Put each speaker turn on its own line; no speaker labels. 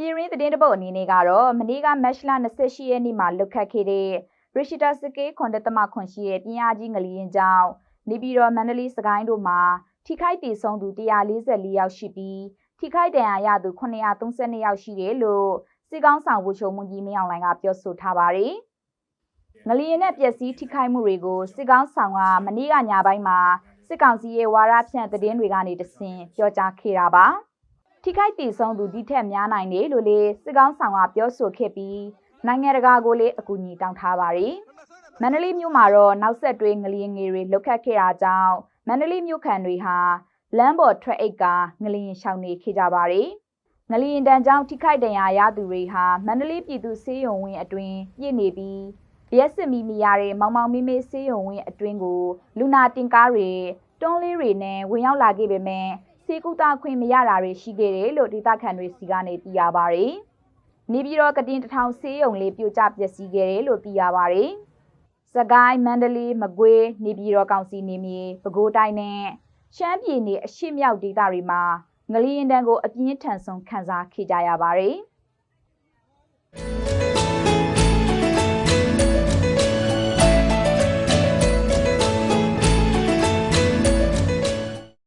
ပြည်ရင်းသတင်းတပုတ်အနေနဲ့ကတော့မနေ့ကမတ်လ28ရက်နေ့မှာလွတ်ခတ်ခဲ့တဲ့ရရှိတာစကေးခွန်တသမခွန်ရှိရဲ့ပြင်းအားကြီးငလျင်ကြောင့်နေပြည်တော်မန္တလေးစကိုင်းတို့မှာထိခိုက်ဒေဆုံးသူ144ယောက်ရှိပြီးထိခိုက်ဒဏ်ရာရသူ932ယောက်ရှိတယ်လို့စစ်ကောင်းဆောင်ဝှချုပ်မှုကြီးမင်းအောင်လှိုင်ကပြောဆိုထားပါတယ်။ငလျင်နဲ့ပျက်စီးထိခိုက်မှုတွေကိုစစ်ကောင်းဆောင်ကမနေ့ကညပိုင်းမှာစစ်ကောင်စီရဲ့ဝါရဖြန့်သတင်းတွေကနေတဆင်ပြောကြားခဲ့တာပါ။ ထိခိုက်ဒေဆုံးသူဒီထက်များနိုင်တယ်လို့လေစစ်ကောင်းဆောင်ကပြောဆိုခဲ့ပြီးနိုင်ငံတကာကိုလည်းအကူအညီတောင်းထားပါတယ်။မန္တလေးမြို့မှာတော့နောက်ဆက်တွဲငလျင်ငယ်တွေလှုပ်ခတ်ခဲ့တာကြောင့်မန္တလေးမြို့ခံတွေဟာလမ်းပေါ်ထွက်အိတ်ကငလျင်ရှောင်နေခဲ့ကြပါတယ်။ငလျင်တန်ကြောင့်ထိခိုက်ဒဏ်ရာရသူတွေဟာမန္တလေးပြည်သူစေယုံဝင်းအတွင်းပြည့်နေပြီးရက်စစ်မီမီရတဲ့မောင်မောင်မေးမေးစေယုံဝင်းအတွင်းကိုလူနာတင်ကားတွေတွန်းလေးတွေနဲ့ဝင်ရောက်လာခဲ့ပေမဲ့ စေကူတာခွင့်မရတာတွေရှိခဲ့တယ်လို့ဒေသခံတွေစီကနေသိရပါတယ်။နေပြည်တော်ကတင်တထောင်စေယုံလေးပြိုကျပျက်စီးခဲ့တယ်လို့သိရပါတယ်။စကိုင်းမန္တလေးမကွေးနေပြည်တော်ကောင်စီနေမြေပဲခူးတိုင်းနဲ့ရှမ်းပြည်နယ်အရှိမြောက်ဒေသတွေမှာငလျင်တန်းကိုအပြင်းထန်ဆုံးခံစားခဲ့ကြရပါတယ်။